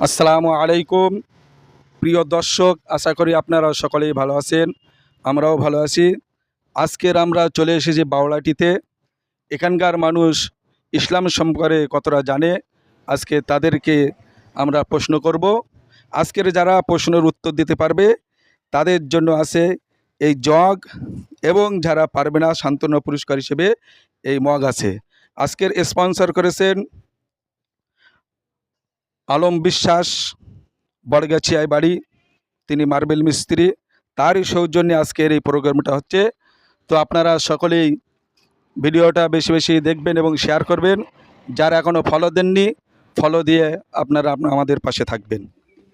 আসসালামু আলাইকুম। প্রিয় দর্শক, আশা করি আপনারা সকলেই ভালো আছেন, আমরাও ভালো আছি। আজকের আমরা চলে এসেছি বাউলাটিতে। এখানকার মানুষ ইসলাম সম্পর্কে কতটা জানে, আজকে তাদেরকে আমরা প্রশ্ন করব। আজকের যারা প্রশ্নের উত্তর দিতে পারবে, তাদের জন্য আছে এই জগ এবং যারা পারবে না, সান্ত্বনা পুরস্কার হিসেবে এই মগ আছে। আজকের স্পন্সর করেছেন আলম বিশ্বাস বড়গাছিয়ায় বাড়ি তিনি মার্বেল মিস্ত্রি। তারই সৌজন্যে আজকের এই প্রোগ্রামটা হচ্ছে। তো আপনারা সকলেই ভিডিওটা বেশি বেশি দেখবেন এবং শেয়ার করবেন। যারা এখনও ফলো দেননি ফলো দিয়ে আপনারা আপনা- আমাদের পাশে থাকবেন।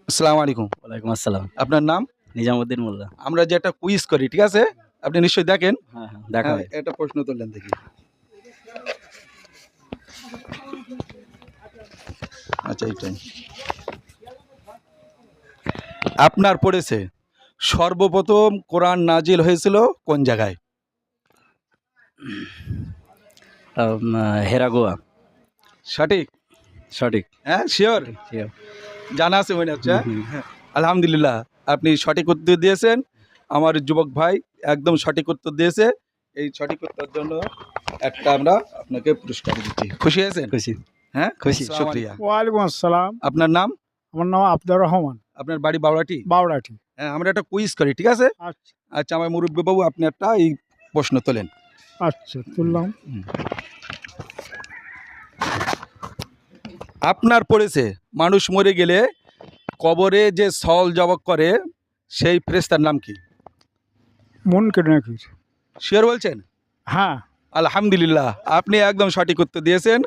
আসসালামু আলাইকুম। ওয়ালাইকুম আসসালাম। আপনার নাম? নিজামুদ্দিন মোল্লা। আমরা যে একটা কুইজ করি ঠিক আছে? আপনি নিশ্চয়ই দেখেন। হ্যাঁ হ্যাঁ দেখা হয়। একটা প্রশ্ন তুললেন দেখি। আচ্ছা এইটাই। আপনার পড়েছে সর্বপ্রথম কোরআন নাজিল হয়েছিল কোন জায়গায়? হেরাগোয়া সঠিক? সঠিক। হ্যাঁ শিওর. জানা আছে মনে হচ্ছে হ্যাঁ? হুম, হুম। আলহামদুলিল্লাহ আপনি সঠিক উত্তর দিয়েছেন। আমার যুবক ভাই একদম সঠিক উত্তর দিয়েছে। এই সঠিক উত্তর জন্য একটা আমরা আপনাকে পুরস্কার দিচ্ছি। খুশি হয়েছেন? খুশি। হ্যাঁ? খুশি। শুক্রিয়া। ওয়ালাইকুম আসসালাম। আপনার নাম? আমার নাম আব্দুর রহমান। আপনার বাড়ি বাউড়াটি বাউরাটি। হ্যাঁ আমরা একটা কুইজ করি ঠিক আছে? আচ্ছা। আচ্ছা আমার মুরব্বী বাবু আপনি একটা এই প্রশ্ন তোলেন। আচ্ছা তুললাম। আপনার পড়েছে মানুষ মরে গেলে কবরে যে সল জবক করে সেই ফ্রেস্তার নাম কি? মন কেটে নাকি? শিওর বলছেন? হ্যাঁ। আলহামদুলিল্লাহ আপনি একদম সঠিক উত্তর দিয়েছেন।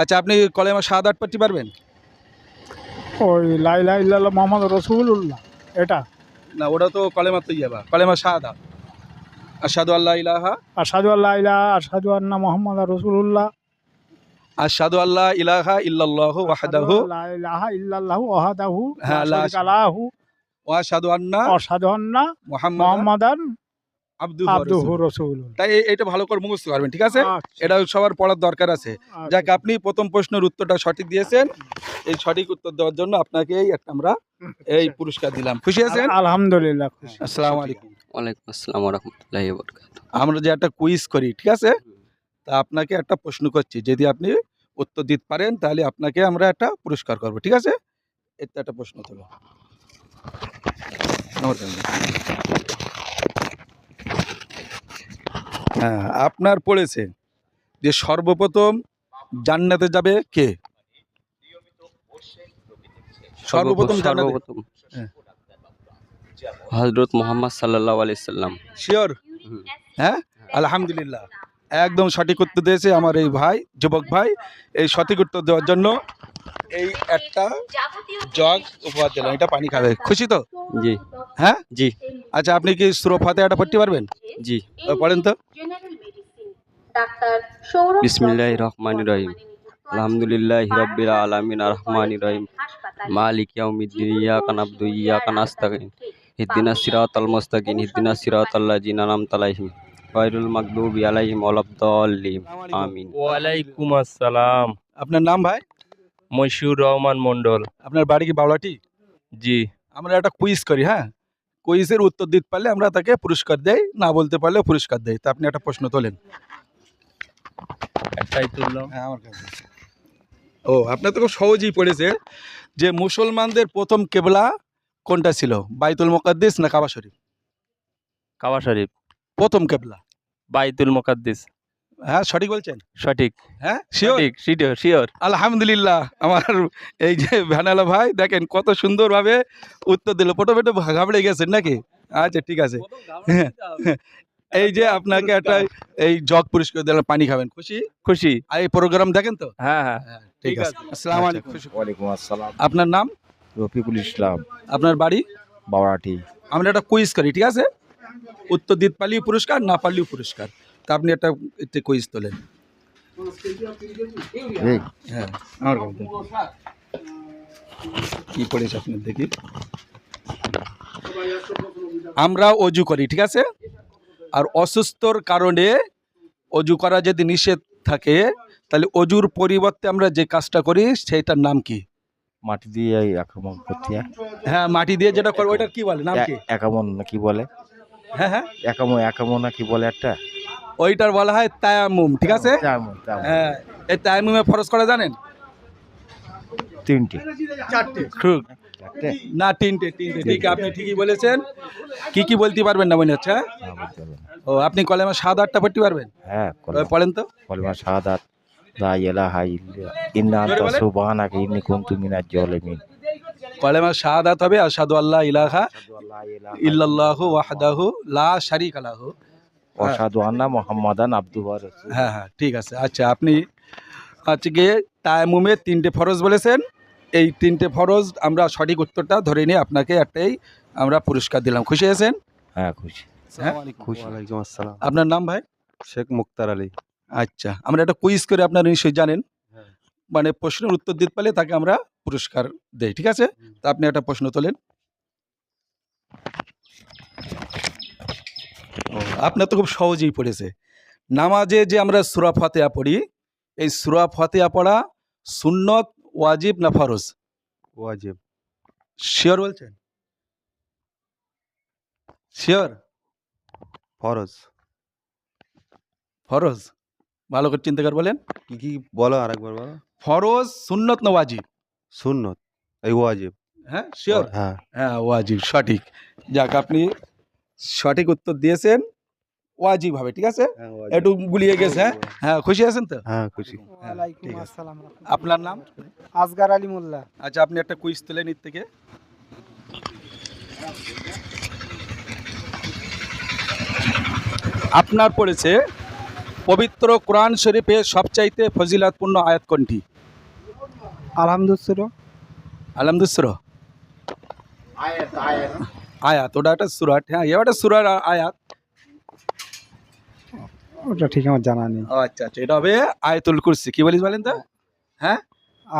আচ্ছা আপনি কলেমা সাত আট পারতে পারবেন? ওই লাইলা ইল্লাল্লাহ মোহাম্মদ রসুল্লাহ এটা। না ওটা তো কলেমা তো ইয়ে বা কলেমা সাদা আসাদু আল্লাহ ইলাহা আসাদু আল্লাহ ইলাহ আসাদু আন্না মোহাম্মদ রসুল্লাহ আসাদু আল্লাহ ইলাহা ইল্লাল্লাহু ওয়াহদাহু। ইলাহা ইল্লাল্লাহু ওয়াহাদাহু হ্যাঁ, লা লা শারীকা লাহু। ওয়া আসাদু আন্না আসাদু আন্না মুহাম্মাদ মুহাম্মাদান আব্দুহু তাই এইটা ভালো করে মুখস্থ করবেন ঠিক আছে? এটা সবার পড়ার দরকার আছে। যাক আপনি প্রথম প্রশ্নের উত্তরটা সঠিক দিয়েছেন। এই সঠিক উত্তর দেওয়ার জন্য আপনাকে একটা আমরা এই পুরস্কার দিলাম। খুশি আছেন? আলহামদুলিল্লাহ আসসালামু আলাইকুম। ওয়ালাইকুম আসসালাম রহমতুল্লাহ আমরা যে একটা কুইজ করি ঠিক আছে? তা আপনাকে একটা প্রশ্ন করছি। যদি আপনি উত্তর দিতে পারেন তাহলে আপনাকে আমরা একটা পুরস্কার করব ঠিক আছে? এতে একটা প্রশ্ন তোলো নমস্কার। হ্যাঁ আপনার পড়েছে যে সর্বপ্রথম জান্নাতে যাবে কে? সর্বপ্রথম সর্বপ্রথম। হজরত মোহাম্মদ সাল্লাহ আলি সাল্লাম। শিওর হ্যাঁ? আলহামদুলিল্লাহ। একদম সঠিক উত্তর দিয়েছে আমার এই ভাই যুবক ভাই এই সঠিক উত্তর দেওয়ার জন্য এই একটা জগ উপহার দিলাম এটা পানি খাবে। খুশি তো? জি। হ্যাঁ? জি। আচ্ছা আপনি কি সুরফাতে একটা পড়তে পারবেন? জি। ও, পড়েন তো। বিসমিল্লাহ রহমান রহিম। আলহামদুলিল্লাহ হিরব্বিল আলমিন রহমান রহিম। মালিক ইয়াউমিদ্দিন ইয়াকা নাবদু ইয়াকা নাস্তাকিন ইহদিনাস সিরাতাল মুস্তাকিম ইহদিনাস সিরাতাল লাযিনা আনআমতা আলাইহিম। গায়রুল মাগদুবি আলাইহিম ওয়ালাদ-দাল্লিন। আমিন। ওয়ালাইকুম আসসালাম। আপনার নাম ভাই? মশিউর রহমান মন্ডল আপনার বাড়ি কি বাউলাটি? জি। আমরা একটা কুইজ করি হ্যাঁ? কুইজের উত্তর দিতে পারলে আমরা তাকে পুরস্কার দেই না বলতে পারলে পুরস্কার দেই। তা আপনি একটা প্রশ্ন তোলেন। একটাই তুললাম। হ্যাঁ আমার কাছে ও আপনার তো খুব সহজেই পড়েছে যে মুসলমানদের প্রথম কেবলা কোনটা ছিল? বাইতুল মোকাদ্দিস না কাবা শরীফ? কাবা শরীফ। প্রথম কেবলা। বাইতুল মোকাদ্দিস। হ্যাঁ সঠিক বলছেন? সঠিক। হ্যাঁ শিওর শিওর শিওর আলহামদুলিল্লাহ আমার এই যে ভ্যানালা ভাই দেখেন কত সুন্দরভাবে উত্তর দিল। প্রথমে একটু ঘাবড়ে গেছেন নাকি? আচ্ছা ঠিক আছে। এই যে আপনাকে একটা এই জগ পুরস্কার দিলাম পানি খাবেন। খুশি? খুশি। আর এই প্রোগ্রাম দেখেন তো? হ্যাঁ হ্যাঁ। হ্যাঁ ঠিক আছে। আসসালামু আলাইকুম। ওয়ালাইকুম আসসালাম। আপনার নাম? রফিকুল ইসলাম। আপনার বাড়ি? বাওয়াটি। আমরা একটা কুইজ করি ঠিক আছে? উত্তর দিতে পারলেও পুরস্কার না পারলেও পুরস্কার। তা আপনি একটা একটা কুইজ তোলেন। হ্যাঁ আমার কথা। কি পড়েছে আপনার দেখি। আমরা অজু করি ঠিক আছে? আর অসুস্থর কারণে অজু করা যদি নিষেধ থাকে তাহলে অজুর পরিবর্তে আমরা যে কাজটা করি সেইটার নাম কি? মাটি দিয়ে আক্রমণ করতে হ্যাঁ। মাটি দিয়ে যেটা করব ওইটার কি বলে? নাম কি? একামন না কি বলে? হ্যাঁ হ্যাঁ। একামো একামো না কি বলে একটা? ওইটার বলা হয় তায়ামুম ঠিক আছে। হ্যাঁ এই তায়ামুমে ফরজ করা জানেন? তিনটে। চারটে। চারটে? না তিনটে তিনটে। ঠিক আপনি ঠিকই বলেছেন। কি কি বলতে পারবেন না মনে হচ্ছে হ্যাঁ? ও আপনি কলেমা সাত আটটা পড়তে পারবেন? হ্যাঁ পড়েন তো? কলমা শাহাদাত লা ইলাহা ইল্লা ইন্না আনতা। সুবহানাকা ইন্নী কুনতু মিনাজ জালিমিন। কলেমা শাহাদাত হবে আশহাদু আল্লাহ ইলাহা ইল্লাল্লাহু ওয়াহদাহু লা শারীকা লাহু। ওয়াশহাদু আন্না মুহাম্মাদান রাসূলুহু হ্যাঁ হ্যাঁ ঠিক আছে। আচ্ছা আপনি হচ্ছে গিয়ে তায়ামুমে তিনটে ফরজ বলেছেন। এই তিনটে ফরজ আমরা সঠিক উত্তরটা ধরে নিয়ে আপনাকে একটাই আমরা পুরস্কার দিলাম। খুশি আছেন? হ্যাঁ খুশি। হ্যাঁ? খুশি। ওয়ালাইকুম আসসালাম। আপনার নাম ভাই? শেখ মুক্তার আলী। আচ্ছা আমরা একটা কুইজ করে আপনারা নিশ্চয়ই জানেন। মানে প্রশ্নের উত্তর দিতে পারলে তাকে আমরা পুরস্কার দেই ঠিক আছে? তা আপনি একটা প্রশ্ন তোলেন। আপনার তো খুব সহজেই পড়েছে। নামাজে যে আমরা সুরা ফাতেহা পড়ি এই সুরা ফাতেহা পড়া সুন্নত ওয়াজিব না ফরজ? ওয়াজিব। শিওর বলছেন? শিওর? ফরজ। ফরজ? ভালো করে চিন্তা করে বলেন। কি কি বলো আরেকবার বলো। ফরজ সুন্নত না ওয়াজিব? সুন্নত এই ওয়াজিব। হ্যাঁ শিওর? হ্যাঁ। হ্যাঁ ওয়াজিব সঠিক। যাক আপনি সঠিক উত্তর দিয়েছেন। ওয়াজিব হবে ঠিক আছে? হ্যাঁ, একটু গুলিয়ে গেছে হ্যাঁ? হ্যাঁ খুশি আছেন তো? হ্যাঁ খুশি। আপনার নাম? আসগার আলী মোল্লা। আচ্ছা আপনি একটা কুইজ তুলেন এর থেকে। আপনার পড়েছে পবিত্র কোরআন শরীফে সবচাইতে ফজিলাতপূর্ণ আয়াত কোনটি? আলহামদুলিল্লাহ। আলহামদুসর আয়াত ওটা একটা সুরাট হ্যাঁ এবারটা সুরার আয়াত। ওটা ঠিক আমার জানা নেই। আচ্ছা আচ্ছা এটা হবে আয়তুল কুরসি। কি বলিস বলেন তো? হ্যাঁ?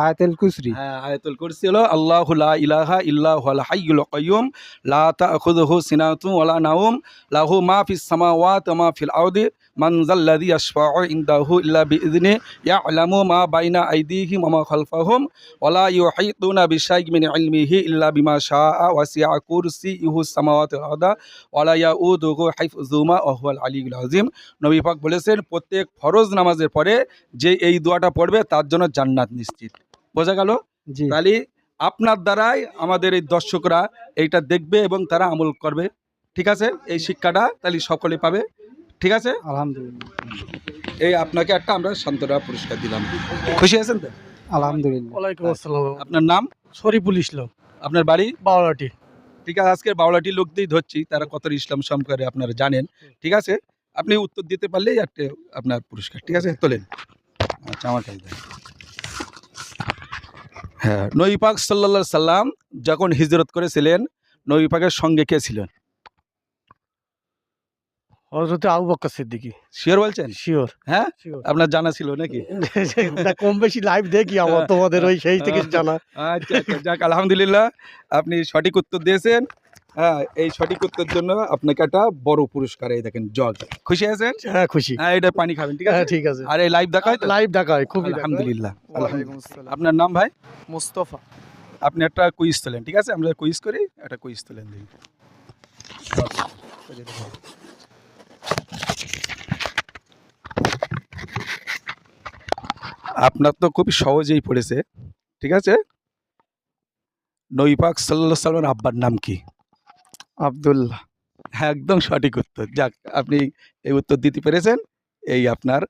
আয়াতেল কুসরি হ্যাঁ আয়াতুল কুরসি হলো আল্লাহু লা ইলাহা ইল্লা হুয়াল হাইয়ুল কাইয়ুম লা তাখুযুহু সিনাতুন ওয়ালা নাওম, লাহু মা ফিস সামাওয়াতি ওয়া মা ফিল আরদি, মান যাল্লাযী ইয়াশফাউ ইনদাহু ইল্লা বিইذনি ইয়ালামু মা বাইনা আইদিহিম ওয়া মা খালফাহুম, ওয়া লা ইউহীতুনা বিশাইইন মিন ইলমিহি ইল্লা বিমা শাআ ওয়াসি'a কুরসিয়ুহু সামাওয়াতি ওয়াল আরদা, ওয়া লা ইয়াউদুহু হিফযুহুমা ওয়া হুয়াল আলিয়্যুল আযীম। নবী পাক বলেছেন, প্রত্যেক ফরজ নামাজের পরে যে এই দোয়াটা পড়বে তার জন্য জান্নাত নিশ্চিত। বোঝা গেল? জি। তাহলে আপনার দ্বারাই আমাদের এই দর্শকরা এইটা দেখবে এবং তারা আমল করবে। ঠিক আছে? এই শিক্ষাটা তাহলে সকলে পাবে। ঠিক আছে? আলহামদুলিল্লাহ। এই আপনাকে একটা আমরা শান্তরা পুরস্কার দিলাম। খুশি আছেন তো? আলহামদুলিল্লাহ। ওয়ালাইকুম আসসালাম। আপনার নাম? শরীফুল ইসলাম। আপনার বাড়ি? বাওলাটি ঠিক আছে আজকের বাউলাটি লোক দিয়েই ধরছি তারা কত ইসলাম সম্পর্কে আপনারা জানেন। ঠিক আছে? আপনি উত্তর দিতে পারলেই একটা আপনার পুরস্কার। ঠিক আছে? তোলেন। আচ্ছা আমার কাছে। হ্যাঁ নবী পাক সাল্লা সাল্লাম যখন হিজরত করেছিলেন নবী পাকের সঙ্গে কে ছিলেন? হজরতে আবু সিদ্দিকি। শিওর বলছেন? শিওর হ্যাঁ? আপনার জানা ছিল নাকি? কম বেশি লাইভ দেখি আমার তোমাদের ওই সেই থেকে জানা। আচ্ছা আচ্ছা যাক আলহামদুলিল্লাহ আপনি সঠিক উত্তর দিয়েছেন। হ্যাঁ এই সঠিক উত্তরের জন্য আপনাকে একটা বড় পুরস্কার এই দেখেন জগ খুশি আছেন? হ্যাঁ খুশি। হ্যাঁ এটা পানি খাবেন ঠিক হ্যাঁ আছে ঠিক আছে। আর এই লাইভ দেখা হয় তো? লাইভ দেখা হয় খুবই আলহামদুলিল্লাহ আপনার নাম ভাই? মুস্তফা। আপনি একটা কুইজ তোলেন ঠিক আছে? আমরা কুইজ করি একটা কুইজ তোলেন দিই আপনার তো খুব সহজেই পড়েছে ঠিক আছে? নইপাক সাল্লা সাল্লামের আব্বার নাম কি? আব্দুল্লাহ। হ্যাঁ একদম সঠিক উত্তর। যাক আপনি এই উত্তর দিতে পেরেছেন। এই আপনার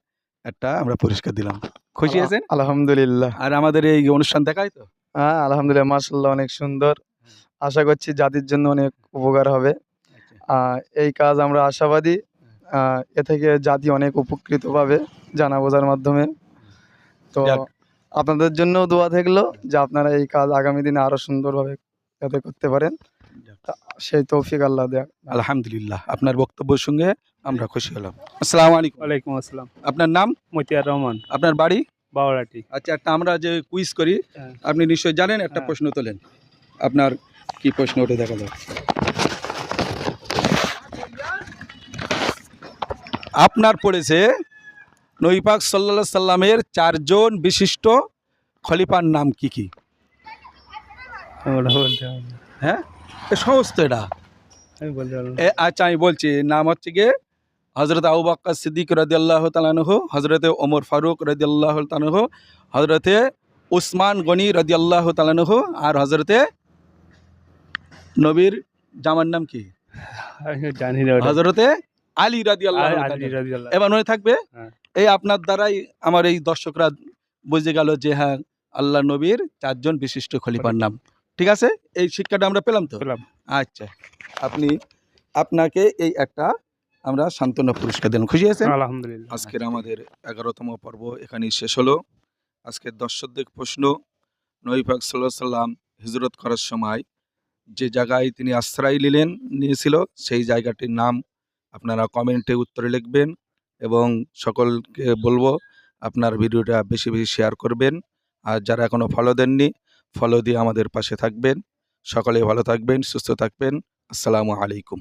একটা আমরা পুরস্কার দিলাম। খুশি আছেন? আলহামদুলিল্লাহ। আর আমাদের এই অনুষ্ঠান দেখায় তো। হ্যাঁ আলহামদুলিল্লাহ মার্শাল্লাহ অনেক সুন্দর। আশা করছি জাতির জন্য অনেক উপকার হবে। আহ, এই কাজ আমরা আশাবাদী। এ থেকে জাতি অনেক উপকৃত পাবে জানা বোঝার মাধ্যমে। তো আপনাদের জন্য দোয়া থাকল যে আপনারা এই কাজ আগামী দিনে আরও সুন্দরভাবে যাতে করতে পারেন। সেই তৌফিক আল্লাহ দেয়া। আলহামদুলিল্লাহ আপনার বক্তব্যের সঙ্গে আমরা খুশি হলাম। আসসালামু আলাইকুম। ওয়ালাইকুম আসসালাম। আপনার নাম? মতিয়ার রহমান। আপনার বাড়ি? বাওলাটি আচ্ছা একটা আমরা যে কুইজ করি হ্যাঁ। আপনি নিশ্চয়ই জানেন একটা হ্যাঁ। প্রশ্ন তোলেন। আপনার কি প্রশ্ন ওটা দেখা যাক। আপনার পড়েছে নইপাক সাল্লা সাল্লামের চারজন বিশিষ্ট খলিফার নাম কি কি। হ্যাঁ? সহজ তো এটা আমি বলতে পারব এ আচ্ছা আমি বলছি নাম হচ্ছে গিয়ে হজরত আবু বাক্কা সিদ্দিক রদিয়াল্লাহ তালানহ হজরতে ওমর ফারুক রদিয়াল্লাহ তালানহ হজরতে উসমান গনি রদিয়াল্লাহ তালানহ আর হজরতে নবীর জামার নাম কি আমি জানি না ওটা। হজরতে আলী রাদিয়াল্লাহু আলী- তাআলা। আলী রাদিয়াল্লাহু। এবার মনে থাকবে হ্যাঁ। এই আপনার দ্বারাই আমার এই দর্শকরা বুঝে গেল যে হ্যাঁ আল্লাহ নবীর চারজন বিশিষ্ট খলিফার নাম ঠিক আছে? এই শিক্ষাটা আমরা পেলাম তো? পেলাম। আচ্ছা আপনি আপনাকে এই একটা আমরা সান্ত্বনা পুরস্কার দিলাম। খুশি আছেন? আলহামদুলিল্লাহ। আজকের আমাদের এগারোতম পর্ব এখানেই শেষ হলো। আজকের দর্শকদের প্রশ্ন নইফাক সাল্লাহ সাল্লাম হিজরত করার সময় যে জায়গায় তিনি আশ্রয় নিলেন নিয়েছিল সেই জায়গাটির নাম আপনারা কমেন্টে উত্তরে লিখবেন এবং সকলকে বলব আপনার ভিডিওটা বেশি বেশি শেয়ার করবেন। আর যারা এখনও ফলো দেননি ফলো দিয়ে আমাদের পাশে থাকবেন। সকলে ভালো থাকবেন সুস্থ থাকবেন। আসসালামু আলাইকুম।